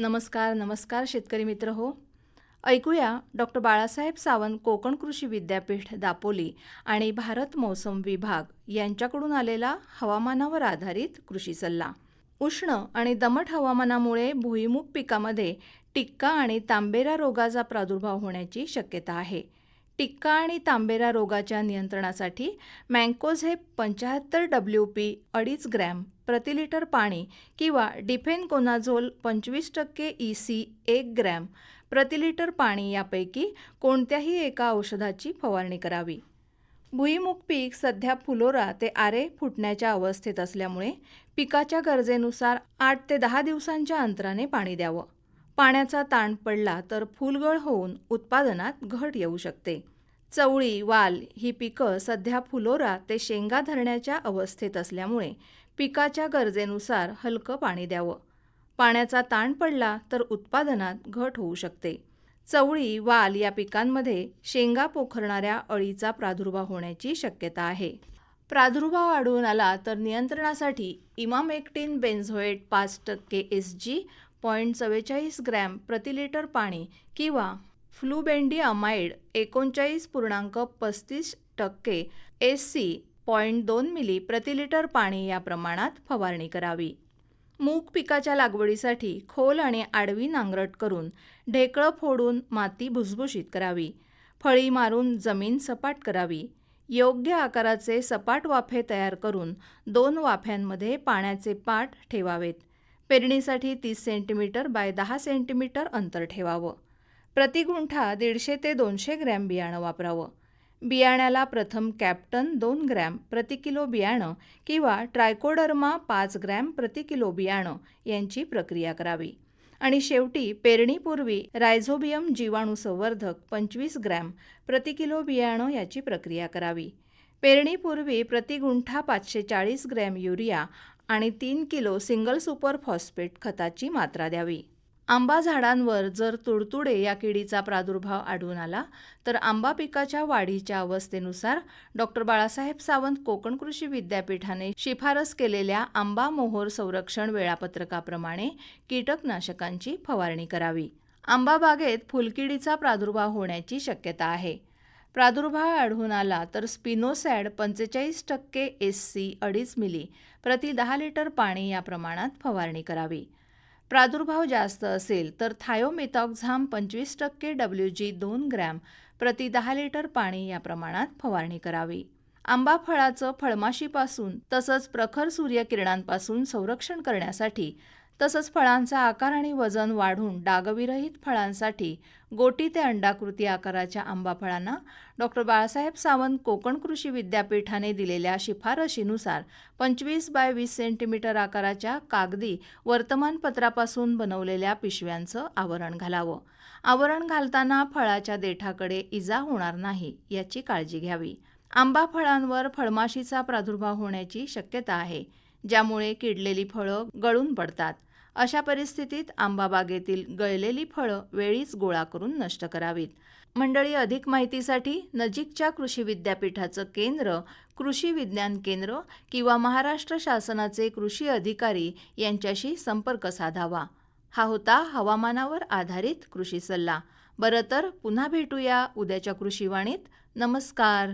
नमस्कार नमस्कार शेतकरी मित्र हो. ऐकूया डॉक्टर बाळासाहेब सावंत कोकण कृषी विद्यापीठ दापोली आणि भारत मौसम विभाग यांच्याकडून आलेला हवामानावर आधारित कृषी सल्ला. उष्ण आणि दमट हवामानामुळे भुईमुग पिकामध्ये टिक्का आणि तांबेरा रोगाचा प्रादुर्भाव होण्याची शक्यता आहे. टिक्का आणि तांबेरा रोगाच्या नियंत्रणासाठी मँकोझेप पंच्याहत्तर डब्ल्यू पी अडीच ग्रॅम प्रति लिटर पाणी किंवा डिफेनकोनाझोल पंचवीस टक्के ई सी एक ग्रॅम प्रति लिटर पाणी यापैकी कोणत्याही एका औषधाची फवारणी करावी. भुईमुग पीक सध्या फुलोरा ते आरे फुटण्याच्या अवस्थेत असल्यामुळे पिकाच्या गरजेनुसार आठ ते दहा दिवसांच्या अंतराने पाणी द्यावं. पाण्याचा ताण पडला तर फुलगळ होऊन उत्पादनात घट येऊ शकते. चवळी वाल ही पिकं सध्या फुलोरा ते शेंगा धरण्याच्या अवस्थेत असल्यामुळे पिकाच्या गरजेनुसार हलकं पाणी द्यावं. पाण्याचा ताण पडला तर उत्पादनात घट होऊ शकते. चवळी वाल या पिकांमध्ये शेंगा पोखरणाऱ्या अळीचा प्रादुर्भाव होण्याची शक्यता आहे. प्रादुर्भाव आढळून आला तर नियंत्रणासाठी इमामेक्टिन बेन्झोएट पाच टक्के एस जी पॉईंट चव्वेचाळीस ग्रॅम प्रति लिटर पाणी किंवा फ्लुबेंडिआमाइड एकोणचाळीस पूर्णांक पस्तीस टक्के एस सी पॉईंट दोन मिली प्रति लिटर पाणी या प्रमाणात फवारणी करावी. मूग पिकाच्या लागवडीसाठी खोल आणि आडवी नांगरट करून ढेकळं फोडून माती भुसभुशीत करावी. फळी मारून जमीन सपाट करावी. योग्य आकाराचे सपाट वाफे तयार करून दोन वाफ्यांमध्ये पाण्याचे पाट ठेवावेत. पेरणीसाठी तीस सेंटीमीटर बाय दहा सेंटीमीटर अंतर ठेवावं. प्रतिगुंठा दीडशे ते दोनशे ग्रॅम बियाणं वापरावं. बियाण्याला प्रथम कॅप्टन दोन ग्रॅम प्रति किलो बियाणं किंवा ट्रायकोडर्मा पाच ग्रॅम प्रति किलो बियाणं यांची प्रक्रिया करावी. आणि शेवटी पेरणीपूर्वी रायझोबियम जीवाणू संवर्धक पंचवीस ग्रॅम प्रति किलो बियाणं याची प्रक्रिया करावी. पेरणीपूर्वी प्रतिगुंठा पाचशे चाळीस ग्रॅम युरिया आणि तीन किलो सिंगल सुपर फॉस्फेट खताची मात्रा द्यावी. आंबा झाडांवर जर तुडतुडे या किडीचा प्रादुर्भाव आढळून आला तर आंबा पिकाच्या वाढीच्या अवस्थेनुसार डॉक्टर बाळासाहेब सावंत कोकण कृषी विद्यापीठाने शिफारस केलेल्या आंबा मोहोर संरक्षण वेळापत्रकाप्रमाणे कीटकनाशकांची फवारणी करावी. आंबा बागेत फुलकिडीचा प्रादुर्भाव होण्याची शक्यता आहे. प्रादुर्भाव आढळून आला तर स्पिनोसॅड पंचेचाळीस टक्के एस सी अडीच मिली प्रति दहा लिटर पाणी या प्रमाणात फवारणी करावी. प्रादुर्भाव जास्त असेल तर थायोमेथॉक्झाम पंचवीस टक्के डब्ल्यू जी दोन ग्रॅम प्रति दहा लिटर पाणी या प्रमाणात फवारणी करावी. आंबा फळाचं फळमाशीपासून तसंच प्रखर सूर्यकिरणांपासून संरक्षण करण्यासाठी तसंच फळांचा आकार आणि वजन वाढून डागविरहित फळांसाठी गोटी ते अंडाकृती आकाराच्या आंबा फळांना डॉक्टर बाळासाहेब सावंत कोकण कृषी विद्यापीठाने दिलेल्या शिफारशीनुसार पंचवीस बाय वीस सेंटीमीटर आकाराच्या कागदी वर्तमानपत्रापासून बनवलेल्या पिशव्यांचं आवरण घालावं. आवरण घालताना फळाच्या देठाकडे इजा होणार नाही याची काळजी घ्यावी. आंबा फळांवर फळमाशीचा प्रादुर्भाव होण्याची शक्यता आहे ज्यामुळे किडलेली फळं गळून पडतात. अशा परिस्थितीत आंबा बागेतील गळलेली फळं वेळीच गोळा करून नष्ट करावीत. मंडळी अधिक माहितीसाठी नजीकच्या कृषी विद्यापीठाचं केंद्र कृषी विज्ञान केंद्र किंवा महाराष्ट्र शासनाचे कृषी अधिकारी यांच्याशी संपर्क साधावा. हा होता हवामानावर आधारित कृषी सल्ला. बरं तर पुन्हा भेटूया उद्याच्या कृषीवाणीत नमस्कार.